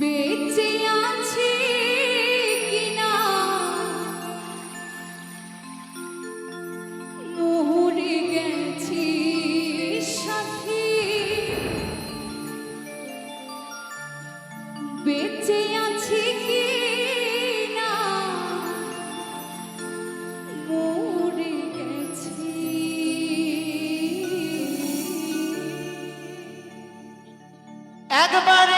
বেঁচে আছে কিনা? মোহরে গেছি সাথে। বেঁচে আছে কিনা? মোরে গেছি। একবারে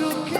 should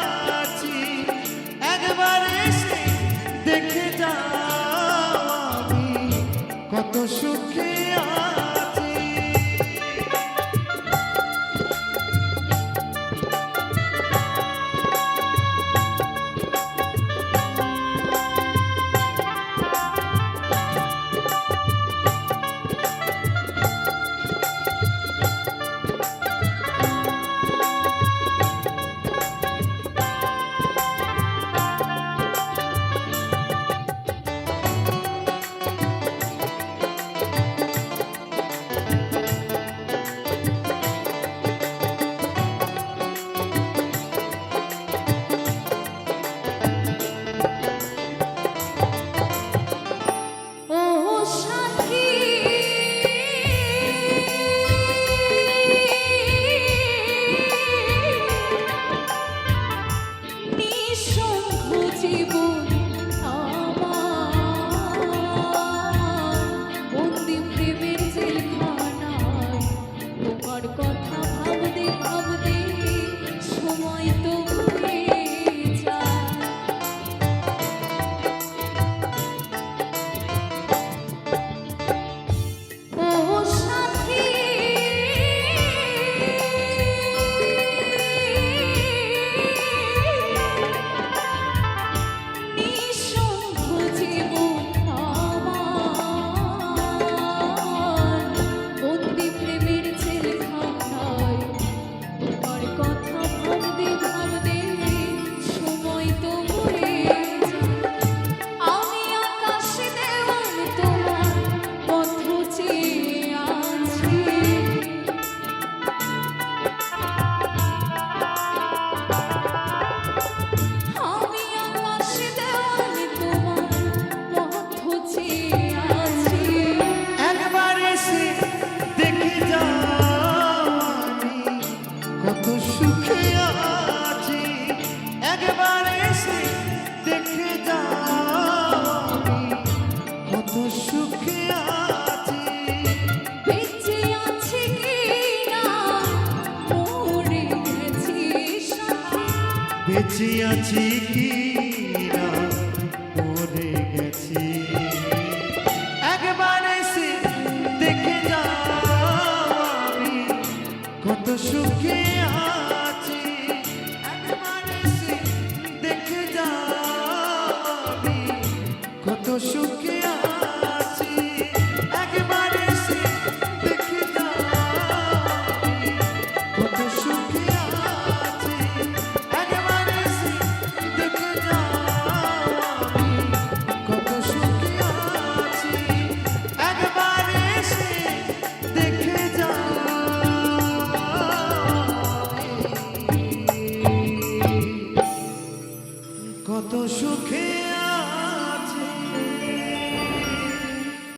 সুখী বেঁচে আছি কি না? মরে গেছি। একবার এসে দেখে যাও আমি, কত সুখে আছি। একবার এসে দেখে যাও আমি, কত সুখে